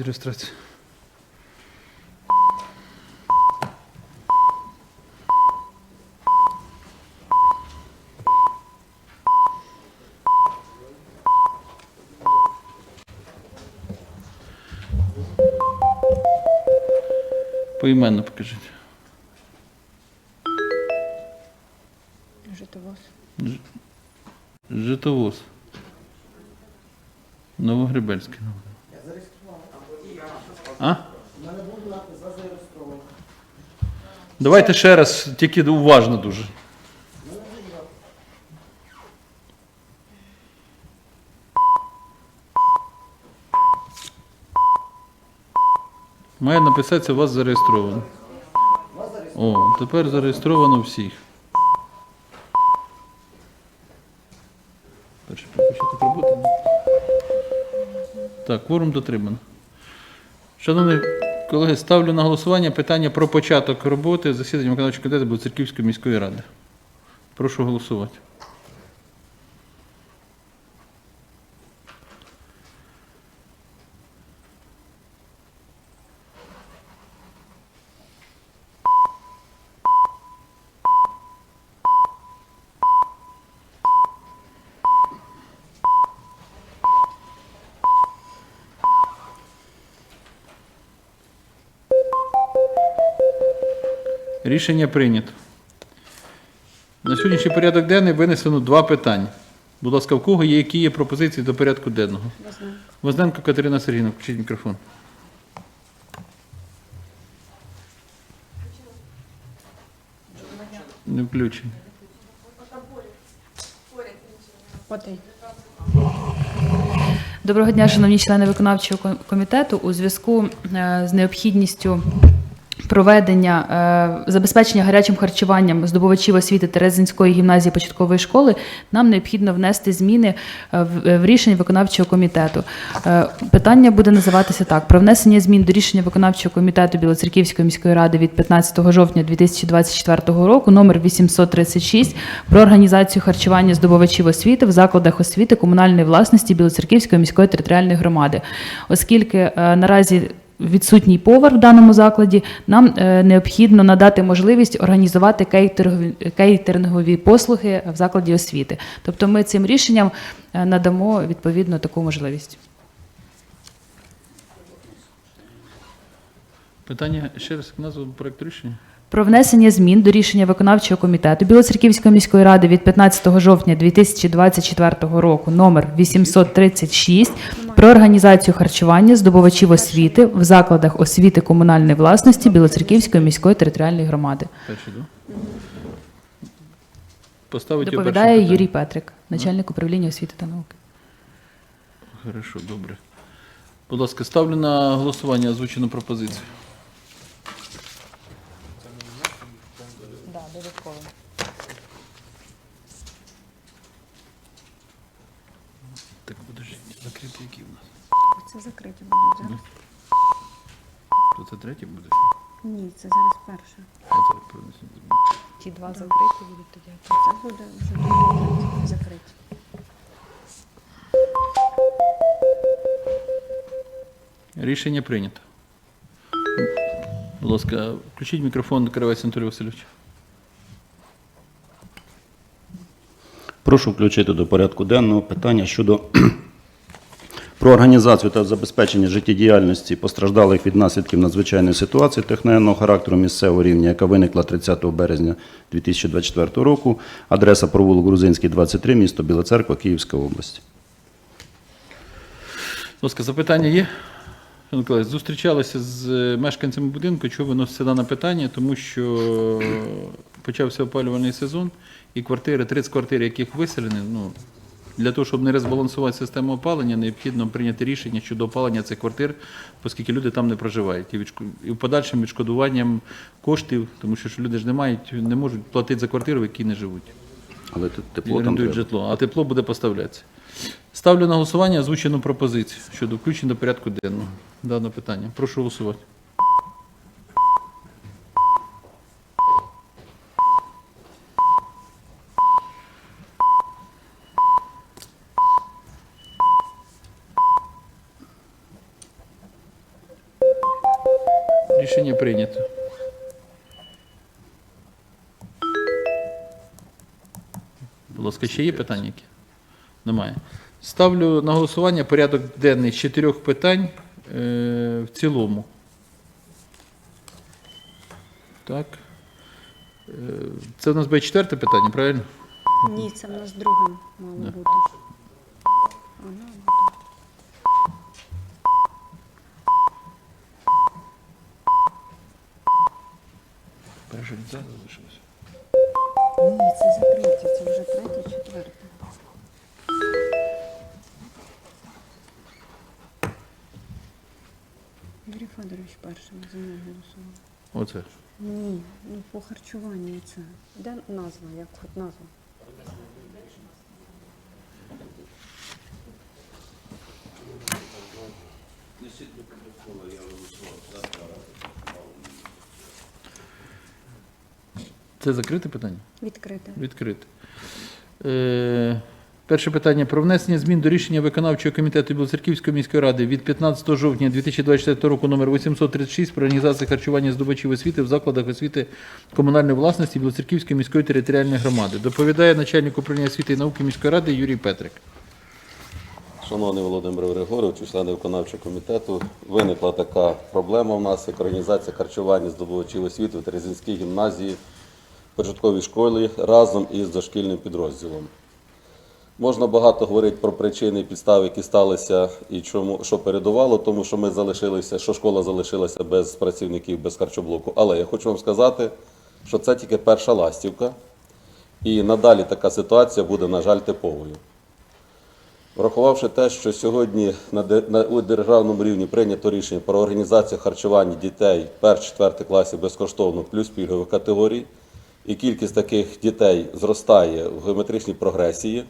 від реєстрації. Поіменно покажіть. Житовоз. Житовоз. Новогребельський. А? Давайте ще раз, тільки уважно дуже. Має написатися у вас зареєстровано. О, тепер зареєстровано всіх. Перше почати роботи. Так, кворум дотримано. Шановні колеги, ставлю на голосування питання про початок роботи засідання виконавчого комітету Білоцерківської міської ради. Прошу голосувати. Рішення прийнято. На сьогоднішній порядок денний винесено два питання. Будь ласка, в кого є які є пропозиції до порядку денного? Возненко. Возненко Катерина Сергійовна, включіть мікрофон. Не включений. Потий. Доброго дня, шановні члени виконавчого комітету. У зв'язку е, з необхідністю проведення е, забезпечення гарячим харчуванням здобувачів освіти Терезинської гімназії початкової школи нам необхідно внести зміни е, в в рішення виконавчого комітету. Е, Питання буде називатися так: про внесення змін до рішення виконавчого комітету Білоцерківської міської ради від 15 жовтня 2024 року, номер 836, про організацію харчування здобувачів освіти в закладах освіти комунальної власності Білоцерківської міської територіальної громади, оскільки е, наразі відсутній повар в даному закладі, нам е, необхідно надати можливість організувати кейтерингові послуги в закладі освіти. Тобто ми цим рішенням е, надамо відповідно таку можливість. Питання ще раз назву проекту рішення. Про внесення змін до рішення виконавчого комітету Білоцерківської міської ради від 15 жовтня 2024 року номер 836 про організацію харчування здобувачів освіти в закладах освіти комунальної власності Білоцерківської міської територіальної громади. Поставити Доповідає Юрій. Петрик, начальник управління освіти та науки. Хорошо, добре. Будь ласка, ставлю на голосування озвучену пропозицію. Да, додатково. Так, подождіть, які в нас? Це закриті будуть зараз. То це третє буде? Ні, це зараз перше. А це принесемо. Ті два закриті будуть тоді. Це буде вже друге закриті. Рішення прийнято. Будь ласка, включіть мікрофон Кривець Анатолій Васильович. Прошу включити до порядку денного питання щодо організацію та забезпечення життєдіяльності постраждалих від наслідків надзвичайної ситуації техногенного характеру місцевого рівня, яка виникла 30 березня 2024 року. Адреса провулок Грузинський, 23, місто Біла Церква, Київська область. Ласка, запитання є? Зустрічалися з е, мешканцями будинку, чого виноситься дане питання, тому що почався опалювальний сезон, і квартири, 30 квартир, яких виселені, ну, для того, щоб не розбалансувати систему опалення, необхідно прийняти рішення щодо опалення цих квартир, оскільки люди там не проживають. І, відшку- і в подальшим відшкодуванням коштів, тому що люди ж не мають, не можуть платити за квартиру, в якій не живуть. Але тут тепло там треба. житло, а тепло буде поставлятися. Ставлю на голосування озвучену пропозицію щодо включення до порядку денного дане питання. Прошу голосувати. Ласка, ще є питання які? Немає. Ставлю на голосування порядок денний з чотирьох питань е, в цілому. Так. Е, це у нас буде четверте питання, правильно? Ні, це в нас другим мало Да. бути. Ага, буде. Перше залишилося. Ні, це закриті, це вже третє, четверте. Юрій Федорович першим за мною голосував. Оце. Ні, ну по харчуванню це. Де назва, як хоч назва? Це закрите питання? Відкрите. Відкрите. Е, перше питання про внесення змін до рішення виконавчого комітету Білоцерківської міської ради від 15 жовтня 2024 року номер 836 про організацію харчування здобувачів освіти в закладах освіти комунальної власності Білоцерківської міської територіальної громади. Доповідає начальник управління освіти і науки міської ради Юрій Петрик. Шановний Володимир Григорович, члени виконавчого комітету, виникла така проблема у нас, як організація харчування здобувачів освіти в Терезинській гімназії початковій школі разом із дошкільним підрозділом. Можна багато говорити про причини і підстави, які сталися і чому, що передувало, тому що ми залишилися, що школа залишилася без працівників, без харчоблоку. Але я хочу вам сказати, що це тільки перша ластівка, і надалі така ситуація буде, на жаль, типовою. Врахувавши те, що сьогодні на, у державному рівні прийнято рішення про організацію харчування дітей 1-4 класів безкоштовно плюс пільгових категорій, і кількість таких дітей зростає в геометричній прогресії.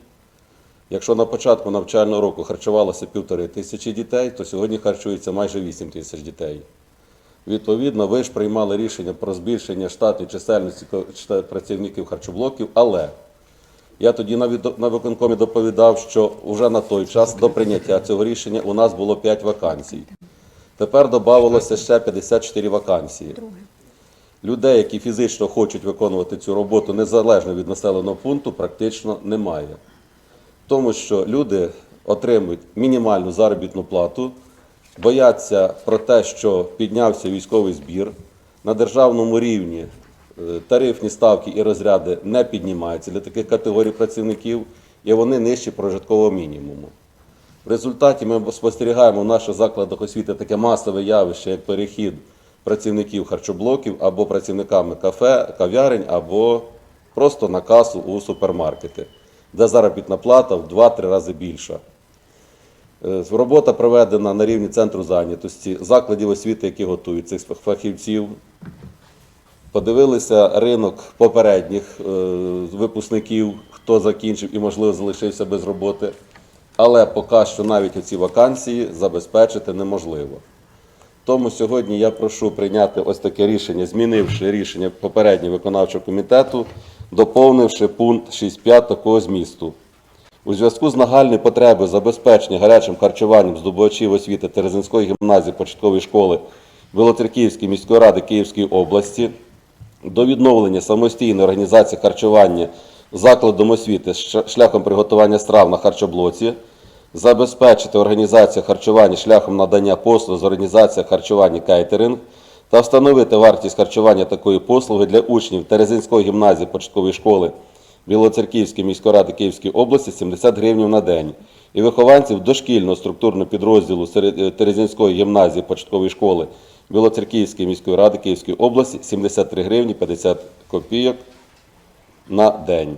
Якщо на початку навчального року харчувалося півтори тисячі дітей, то сьогодні харчується майже 8 тисяч дітей. Відповідно, ви ж приймали рішення про збільшення штатної чисельності працівників харчоблоків, але я тоді на виконкомі доповідав, що вже на той час до прийняття цього рішення у нас було 5 вакансій. Тепер додавалося ще 54 вакансії. Людей, які фізично хочуть виконувати цю роботу незалежно від населеного пункту, практично немає. Тому що люди отримують мінімальну заробітну плату, бояться про те, що піднявся військовий збір. На державному рівні е, тарифні ставки і розряди не піднімаються для таких категорій працівників, і вони нижчі прожиткового мінімуму. В результаті ми спостерігаємо в наших закладах освіти таке масове явище, як перехід працівників харчоблоків або працівниками кафе, кав'ярень, або просто на касу у супермаркети, де заробітна плата в 2-3 рази більша. Е, Робота проведена на рівні центру зайнятості, закладів освіти, які готують цих фахівців. Подивилися ринок попередніх е, випускників, хто закінчив і, можливо, залишився без роботи. Але поки що навіть оці вакансії забезпечити неможливо. Тому сьогодні я прошу прийняти ось таке рішення, змінивши рішення попереднього виконавчого комітету, доповнивши пункт 6.5 такого змісту. У зв'язку з нагальною потребою забезпечення гарячим харчуванням здобувачів освіти Терезинської гімназії початкової школи Білоцерківської міської ради Київської області до відновлення самостійної організації харчування закладом освіти шляхом приготування страв на харчоблоці, забезпечити організацію харчування шляхом надання послуг з організації харчування кейтеринг та встановити вартість харчування такої послуги для учнів Терезинської гімназії початкової школи Білоцерківської міської ради Київської області 70 гривень на день і вихованців дошкільного структурного підрозділу е, Терезинської гімназії початкової школи Білоцерківської міської ради Київської області 73 гривні 50 копійок на день.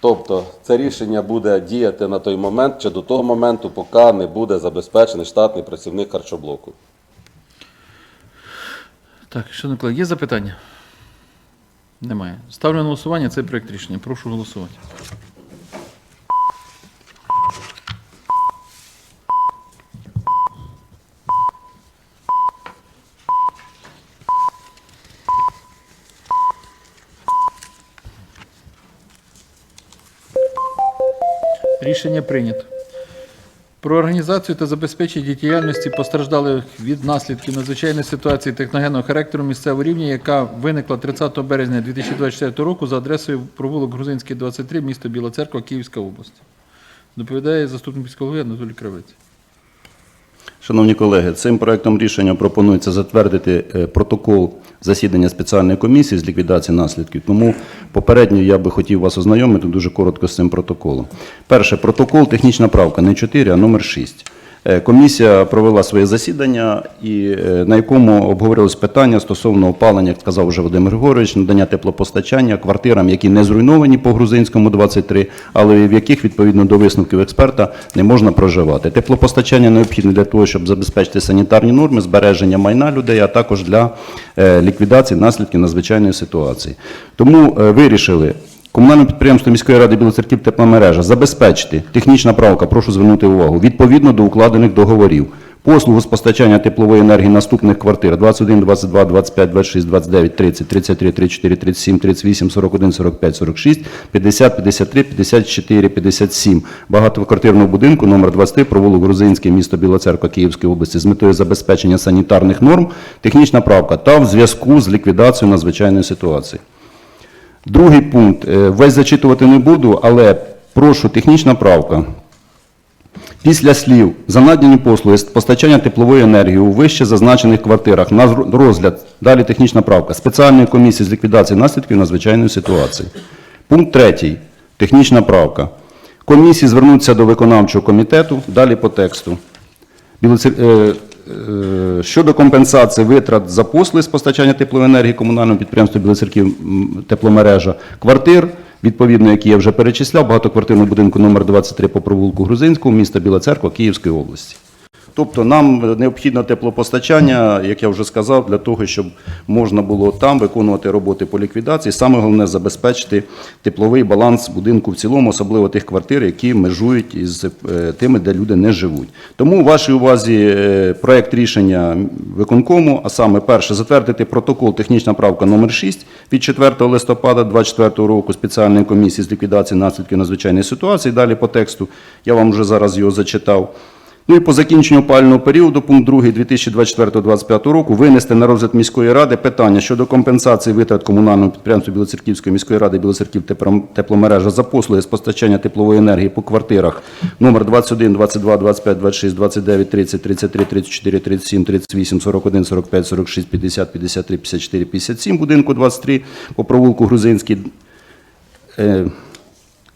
Тобто це рішення буде діяти на той момент чи до того моменту, поки не буде забезпечений штатний працівник харчоблоку. Так, що колеги, є запитання? Немає. Ставлю на голосування цей проект рішення. Прошу голосувати. Рішення прийнято. Про організацію та забезпечення діяльності постраждалих від наслідків надзвичайної ситуації техногенного характеру місцевого рівня, яка виникла 30 березня 2024 року за адресою провулок Грузинський, 23, місто Біла Церква, Київська область. Доповідає заступник міського голови Анатолій Кравець. Шановні колеги, цим проектом рішення пропонується затвердити е, протокол засідання спеціальної комісії з ліквідації наслідків. Тому попередньо я би хотів вас ознайомити дуже коротко з цим протоколом. Перше, протокол технічна правка не 4, а номер 6. Е, Комісія провела своє засідання, і е, на якому обговорилось питання стосовно опалення, як сказав вже Володимир Григорович, надання теплопостачання квартирам, які не зруйновані по грузинському 23, але в яких відповідно до висновків експерта не можна проживати. Теплопостачання необхідне для того, щоб забезпечити санітарні норми, збереження майна людей, а також для е, ліквідації наслідків надзвичайної ситуації. Тому вирішили Комунальне підприємство міської ради Білоцерків тепломережа забезпечити технічна правка, прошу звернути увагу, відповідно до укладених договорів. Послугу з постачання теплової енергії наступних квартир 21, 22, 25, 26, 29, 30, 33, 34, 37, 38, 41, 45, 46, 50, 53, 54, 57 багатоквартирного будинку номер 23 провулок Грузинський, місто Біла Церква Київської області з метою забезпечення санітарних норм, технічна правка та в зв'язку з ліквідацією надзвичайної ситуації. Другий пункт. Е, Весь зачитувати не буду, але прошу технічна правка. Після слів за надані послуги з постачання теплової енергії у вище зазначених квартирах на розгляд, далі технічна правка, спеціальної комісії з ліквідації наслідків надзвичайної ситуації. Пункт третій. Технічна правка. Комісії звернуться до виконавчого комітету, далі по тексту. Е, Щодо компенсації витрат за послуги з постачання теплової енергії комунальному підприємству Білоцерків тепломережа квартир, відповідно, які я вже перечисляв, багатоквартирному будинку номер 23 по провулку Грузинського, міста Біла Церква, Київської області. Тобто нам необхідно теплопостачання, як я вже сказав, для того, щоб можна було там виконувати роботи по ліквідації. Саме головне забезпечити тепловий баланс будинку в цілому, особливо тих квартир, які межують із е, тими, де люди не живуть. Тому у вашій увазі е, проект рішення виконкому, а саме перше, затвердити протокол технічна правка номер 6 від 4 листопада 2024 року спеціальної комісії з ліквідації наслідків надзвичайної ситуації. Далі по тексту я вам вже зараз його зачитав. Ну і по закінченню опалювального періоду, пункт 2 2024-2025 року, винести на розгляд міської ради питання щодо компенсації витрат комунального підприємства Білоцерківської міської ради Білоцерків Теплом- тепломережа за послуги з постачання теплової енергії по квартирах номер 21, 22, 25, 26, 29, 30, 33, 34, 37, 38, 41, 45, 46, 50, 53, 54, 57 будинку 23 по провулку Грузинський.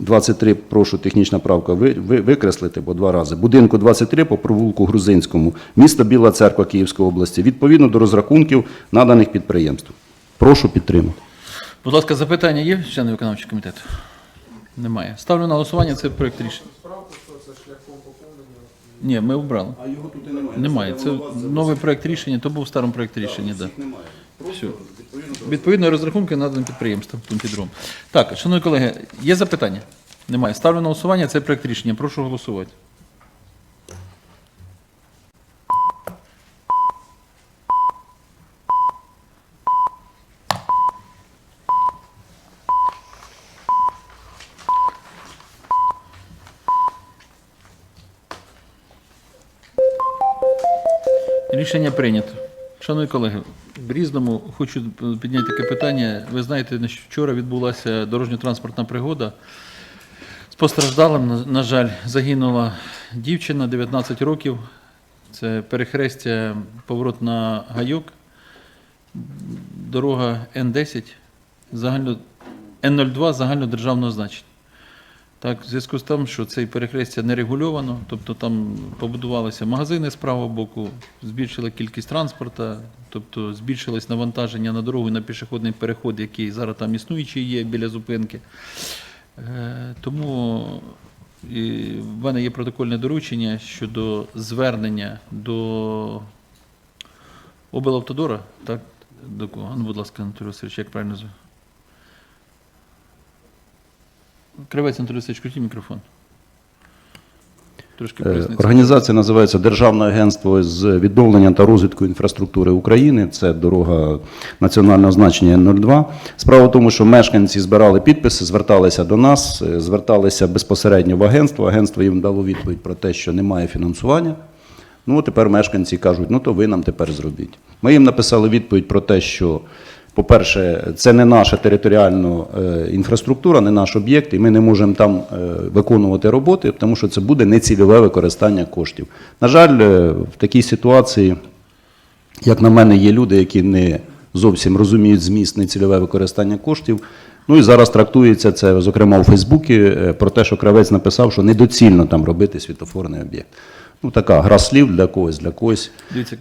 Е, 23, прошу, технічна правка, ви, ви, викреслити, бо два рази. Будинку 23 по провулку Грузинському, місто Біла Церква Київської області, відповідно до розрахунків наданих підприємств. Прошу підтримати. Будь ласка, запитання є, члени виконавчого комітету? Немає. Ставлю на голосування цей проект рішення. Ні, ми обрали. А його тут і немає. Немає. Це новий проект рішення, то був в старому проєкті рішення. Да. Все. Відповідно розрахунки надані підприємствам другому. Так, шановні колеги, є запитання? Немає. Ставлю на голосування цей проект рішення. Прошу голосувати. Рішення прийнято. Шановні колеги, в різному хочу підняти таке питання. Ви знаєте, вчора відбулася дорожньо-транспортна пригода. З постраждалим, на жаль, загинула дівчина 19 років. Це перехрестя, поворот на гайок, дорога Н10, загально, Н02 загальнодержавного значення. Так, в зв'язку з тим, що цей перехрестя не регульовано, тобто там побудувалися магазини з правого боку, збільшила кількість транспорту, тобто збільшилось навантаження на дорогу на пішохідний переход, який зараз там існуючий є біля зупинки. Е, Тому і в мене є протокольне доручення щодо звернення до облавтодора, так? До кого? Ну, будь ласка, Анатолій Васильович, як правильно звати? Кривець Анатолій Васильович, крутіть мікрофон. Трошки поясніть. Організація називається Державне агентство з відновлення та розвитку інфраструктури України. Це дорога національного значення Н-02. Справа в тому, що мешканці збирали підписи, зверталися до нас, е, зверталися безпосередньо в агентство. Агентство їм дало відповідь про те, що немає фінансування. Ну, тепер мешканці кажуть, ну то ви нам тепер зробіть. Ми їм написали відповідь про те, що, по-перше, це не наша територіальна е, інфраструктура, не наш об'єкт, і ми не можемо там е, виконувати роботи, тому що це буде нецільове використання коштів. На жаль, е, в такій ситуації, як на мене, є люди, які не зовсім розуміють зміст нецільове використання коштів. Ну і зараз трактується це, зокрема, у Фейсбуці, про те, що кравець написав, що недоцільно там робити світофорний об'єкт. Ну, така гра слів для когось, для когось.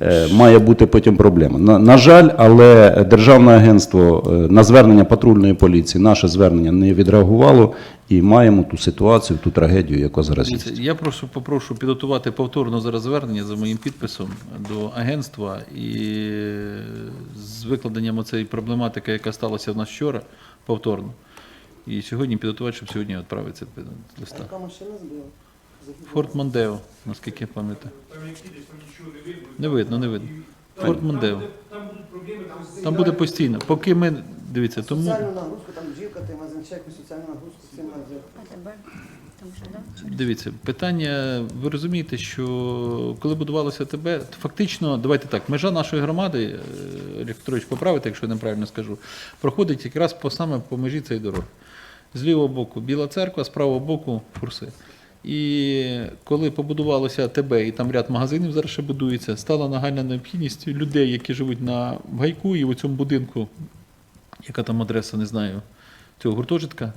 Е, має бути потім проблема. На, на жаль, але Державне агентство е, на звернення патрульної поліції, наше звернення не відреагувало і маємо ту ситуацію, ту трагедію, яка зараз є. Я прошу попрошу підготувати повторно зараз звернення за моїм підписом до агентства і з викладенням цієї проблематики, яка сталася в нас вчора, повторно. І сьогодні підготувати, щоб сьогодні відправити це листа. Яка машина збила? Форт Мондео, наскільки я пам'ятаю. Не видно, не видно. Форт Мондео. Там буде постійно. Поки ми дивіться, тому Соціальну нагрузку, там жінка, ти мазенчек, соціальну нагрузку, цим там да? Дивіться, питання, ви розумієте, що коли будувалося ТБ, то фактично, давайте так, межа нашої громади, е, Олег Петрович, поправити, якщо я неправильно скажу, проходить якраз по саме по межі цієї дороги. З лівого боку Біла церква, з правого боку Фурси. І коли побудувалося ТБ, і там ряд магазинів зараз ще будується, стала нагальна необхідність людей, які живуть на гайку і в цьому будинку, яка там адреса, не знаю, цього гуртожитка,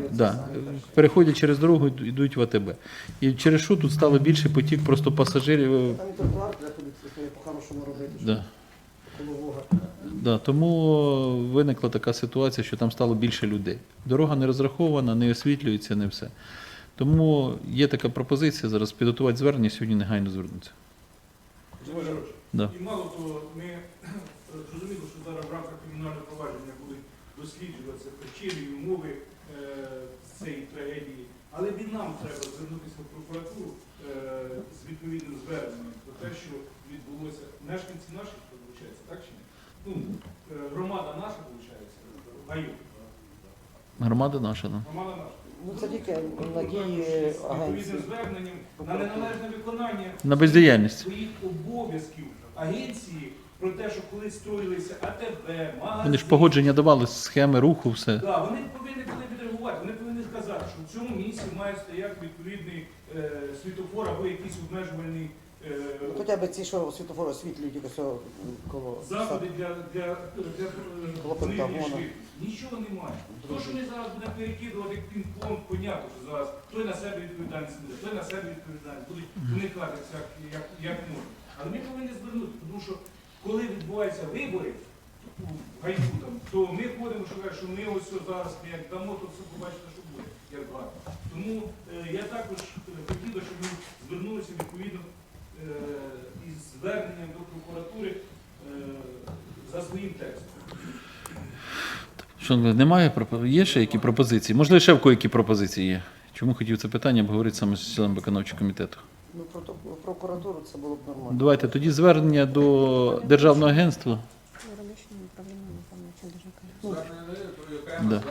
Ну, Да. Переходять через дорогу, йду- йдуть в АТБ. І через що тут стало більше потік просто пасажирів. Там і тротуар треба ходити, по-хорошому робити, Да. Да, тому виникла така ситуація, що там стало більше людей. Дорога не розрахована, не освітлюється, не все. Тому є така пропозиція зараз підготувати звернення, сьогодні негайно звернутися. Да. І мало того, ми е, зрозуміли, що зараз в рамках кримінального провадження будуть досліджуватися причини і умови е, цієї трагедії. Але і нам треба звернутися в прокуратуру е, з відповідним зверненням про те, що відбулося. Мешканці наші, виходить, так чи ні? Ну, е, громада наша, виходить, Гаю. Громада наша. Да. Громада наша. Ну це тільки надії агенції. відповідним зверненням на неналежне виконання На бездіяльність. своїх обов'язків агенції про те, що коли строїлися АТБ, магазини, Вони ж погодження давали схеми руху, все. Да, вони повинні були відреагувати, вони повинні сказати, що в цьому місці має стояти відповідний е, світофор або якийсь обмежувальний е, Ну, Хоча б ці, що світофор освітлюють, тільки коло. заходи для, для, для, Коло е, Пентагона. зниження швидкості. Нічого немає. То, що ми зараз будемо перекидувати пінг-понг, понятно, що зараз той на себе відповідальність буде, той на себе відповідальність, будуть уникати всяк, як, як можна. Але ми повинні звернути, тому що коли відбуваються вибори у гайку там, то ми ходимо, що кажуть, що ми ось ось зараз ми як дамо, то все побачите, що буде, як багато. Тому е, я також е, хотів би, щоб ми звернулися відповідно е, із зверненням до прокуратури е, за своїм текстом. Що немає Є ще які пропозиції? Можливо, ще в кого які пропозиції є. Чому хотів це питання обговорити саме з членом виконавчого комітету? Ну, про то- прокуратуру це було б нормально. Давайте тоді звернення до державного агентства напевно, чи ДЖК. да.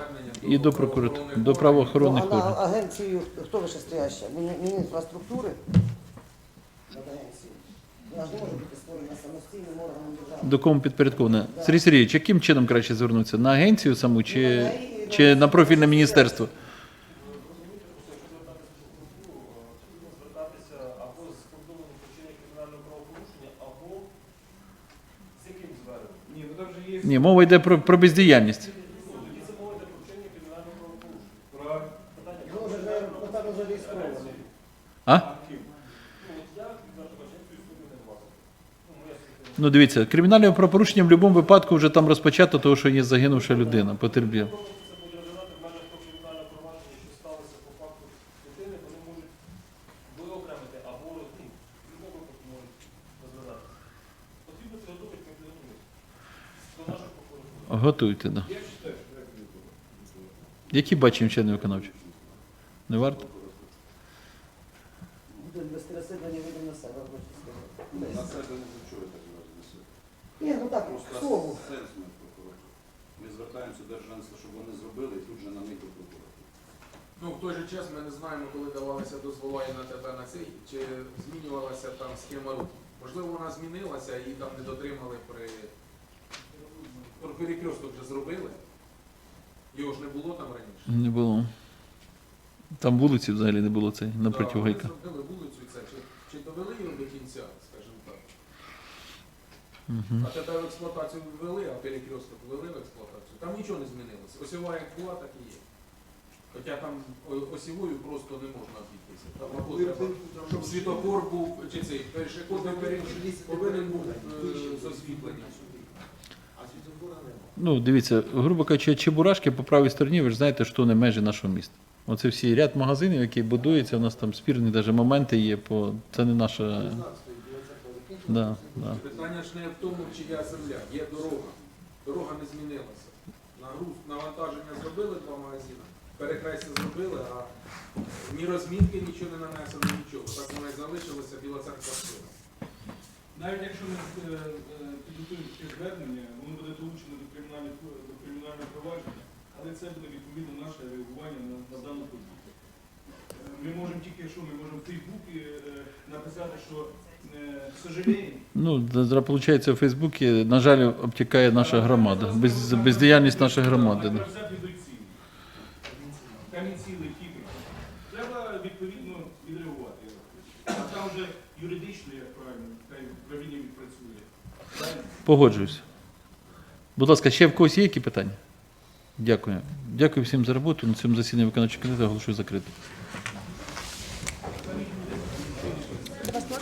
і до прокуратури, до правоохоронних Ну, а на органів. агенцію хто вищестояща? Мін- Мінінфраструктури? Над агенцією. Вона ж не може бути створена самостійним органом держави. До кому підпорядковане? Сергій Сергійович, яким чином краще звернутися? На агенцію саму чи, чи на профільне міністерство? звертатися або з повідомленням про вчинення кримінального правопорушення, або з яким зверненням. Ні, ну там же є Ні, мова йде про, про бездіяльність. Тоді це мова йде про вчинення кримінального правопорушення. правильно. Питання, Ну, вже ж напевно зареєстровано. А? ну, от я, відверто кажучи, цю історію не бачив. Ну, моя суб'єктивна Ну дивіться, кримінальне правопорушення в будь-якому випадку вже там розпочато, тому що є загинувша людина, потерпіла. Коли це буде розглядати в межах того кримінального провадження, що сталося по факту дитини, вони можуть виокремити або ну, в будь-якому випадку можуть розглядатися. Потрібно підготувати, ми підготуємо. До наших прокуратур. Готуйте, да. Які бачимо члени виконавчого? Не варто? На себе не рознесе. Ні, ну так, к слову. сенс ми прокуратури. Ми звертаємося до державництва, щоб вони зробили і тут же на них до прокуратури. Ну, в той же час ми не знаємо, коли давалися дозвола і на ТП на цей, чи змінювалася там схема руху. Можливо, вона змінилася і там не дотримали при. Про перекресток вже зробили. Його ж не було там раніше. Не було. Там вулиці взагалі не було цей, напроти Да, гайка. Вони зробили вулицю і це. Чи, чи довели його до кінця. А тепер в експлуатацію ввели, а перекресток ввели в експлуатацію. Там нічого не змінилося. Осьова як була, так і є. Хоча там осівою просто не можна обійтися. Там або треба, щоб світофор був, чи цей першохідний перехід повинен був е, з освітленням. Ну, дивіться, грубо кажучи, Чебурашки по правій стороні, ви ж знаєте, що не межі нашого міста. Оце всі ряд магазинів, які будуються, у нас там спірні навіть моменти є, по... це не наша. Да, да. Питання ж не в тому, чия земля, є дорога. Дорога не змінилася. Нагруз, навантаження зробили два магазини, перехрестя зробили, а ні розмітки, нічого не нанесено, нічого. Так воно і залишилося біла церква сила. Навіть якщо ми е, е, підготуємо таке звернення, воно буде долучено до кримінального до кримінального провадження, але це буде відповідно наше реагування на, на дану подію. Е, Ми можемо тільки що, ми можемо в Фейсбуці е, написати, що е, Ну, виходить, у Фейсбуці, на жаль, обтікає наша громада, без, бездіяльність нашої громади. Треба Да. відповідно відреагувати. А там вже юридично, як правильно, управління відпрацює. Правильно? Погоджуюсь. Будь ласка, ще в когось є які питання? Дякую. Дякую всім за роботу. На цьому засіданні виконавчого комітету оголошую закритим.